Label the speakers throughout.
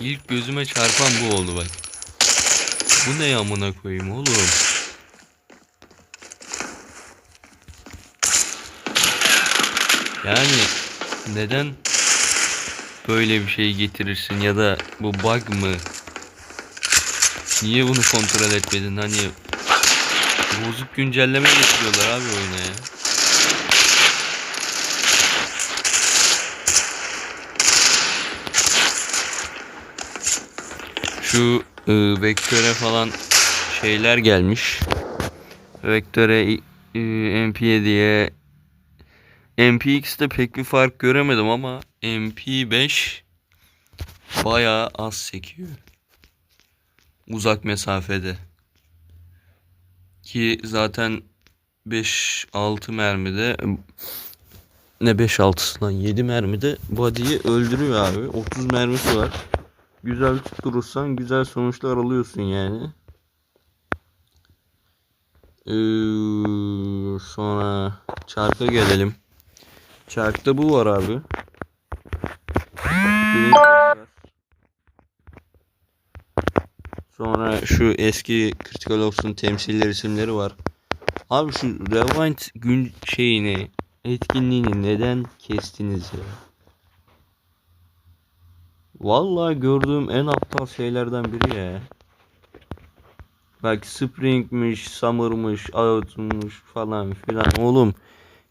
Speaker 1: İlk gözüme çarpan bu oldu bak. Bu ne yamına koyayım oğlum? Yani neden böyle bir şey getirirsin ya da bu bug mı? Niye bunu kontrol etmedin? Hani bozuk güncelleme getiriyorlar abi oyuna ya. Şu e, vektöre falan şeyler gelmiş. Vektöre e, MP7'ye MPX'te pek bir fark göremedim ama MP5 bayağı az sekiyor. Uzak mesafede. Ki zaten 5-6 mermide ne 5-6'sı lan 7 mermide body'yi öldürüyor abi. 30 mermisi var. Güzel tutturursan güzel sonuçlar alıyorsun yani. Ee, sonra çarka gelelim. Çarkta bu var abi. Sonra şu eski Critical Ops'un temsiller isimleri var. Abi şu Rewind gün şeyini etkinliğini neden kestiniz ya? Vallahi gördüğüm en aptal şeylerden biri ya. Bak Spring'miş, Summer'mış, Autumn'muş falan filan. Oğlum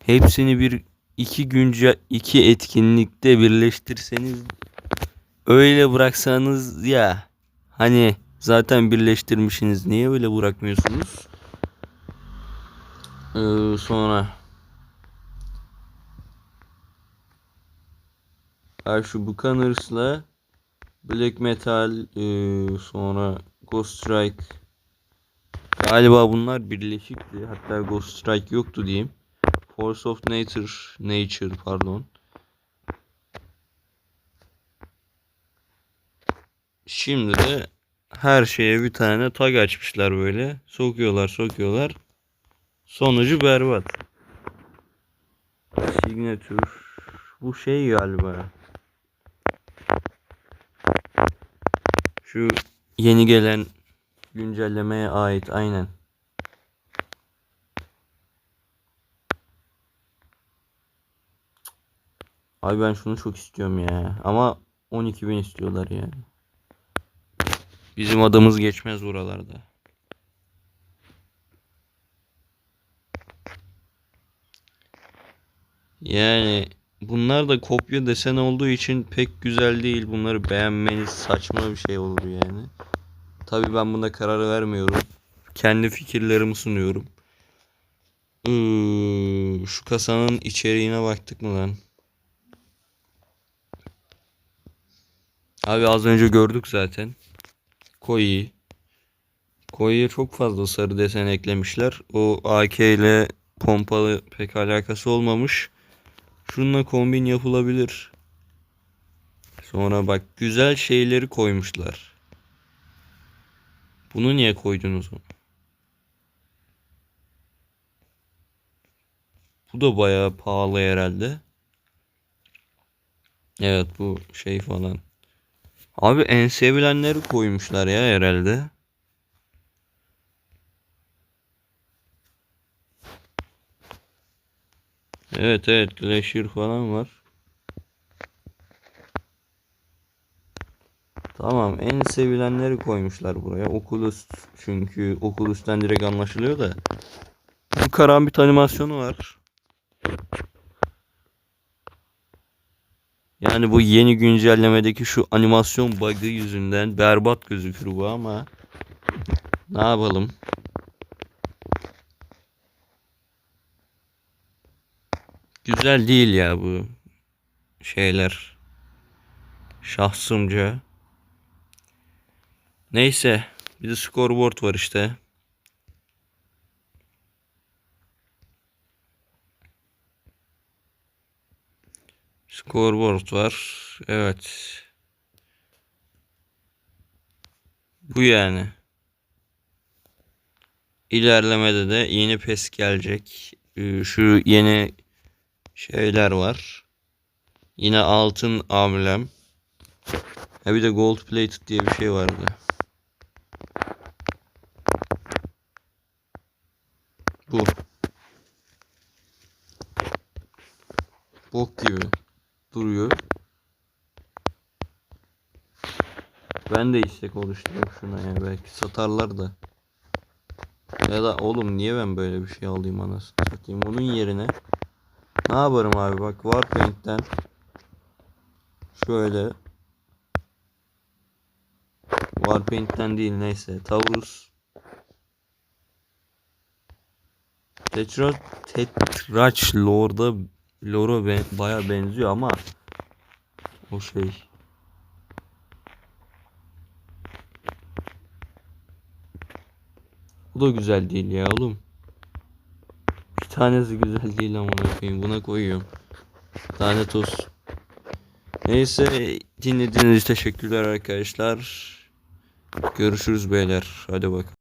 Speaker 1: hepsini bir iki günce iki etkinlikte birleştirseniz öyle bıraksanız ya hani zaten birleştirmişsiniz niye öyle bırakmıyorsunuz? Ee, sonra Ha şu Buccaneers'la Black Metal ee, sonra Ghost Strike. Galiba bunlar birleşikti hatta Ghost Strike yoktu diyeyim. Force of Nature Nature pardon. Şimdi de her şeye bir tane tag açmışlar böyle. Sokuyorlar sokuyorlar. Sonucu berbat. Signature. Bu şey galiba Şu yeni gelen güncellemeye ait aynen. Abi ben şunu çok istiyorum ya. Ama 12.000 istiyorlar yani. Bizim adımız geçmez buralarda. Yani bunlar da kopya desen olduğu için pek güzel değil. Bunları beğenmeniz saçma bir şey olur yani. Tabii ben buna karar vermiyorum. Kendi fikirlerimi sunuyorum. Iıı, şu kasanın içeriğine baktık mı lan? Abi az önce gördük zaten. Koyi. Koyi'ye çok fazla sarı desen eklemişler. O AK ile pompalı pek alakası olmamış. Şununla kombin yapılabilir. Sonra bak güzel şeyleri koymuşlar. Bunu niye koydunuz? Bu da bayağı pahalı herhalde. Evet bu şey falan. Abi en sevilenleri koymuşlar ya herhalde. Evet evet Glacier falan var. Tamam en sevilenleri koymuşlar buraya. Oculus çünkü Oculus'tan direkt anlaşılıyor da. Bu karambit animasyonu var. Yani bu yeni güncellemedeki şu animasyon bug'ı yüzünden berbat gözükür bu ama ne yapalım? Güzel değil ya bu şeyler. Şahsımca. Neyse. Bir de scoreboard var işte. Scoreboard var. Evet. Bu yani. İlerlemede de yeni pes gelecek. Ee, Şu yeni şeyler var. Yine altın amblem. Ha bir de gold plated diye bir şey vardı. Bu. Bok gibi duruyor. Ben de istek oluşturuyorum şuna ya belki satarlar da. Ya da oğlum niye ben böyle bir şey alayım anasını satayım onun yerine ne yaparım abi? Bak Warpaint'ten şöyle. Warpaint'ten değil neyse. Taurus. Tetra Tetraç Lord'a Lord'a ben, baya benziyor ama o şey. Bu da güzel değil ya oğlum. Tanesi güzel değil ama koyayım. Buna koyuyorum. Lanet olsun. Neyse dinlediğiniz için teşekkürler arkadaşlar. Görüşürüz beyler. Hadi bakalım.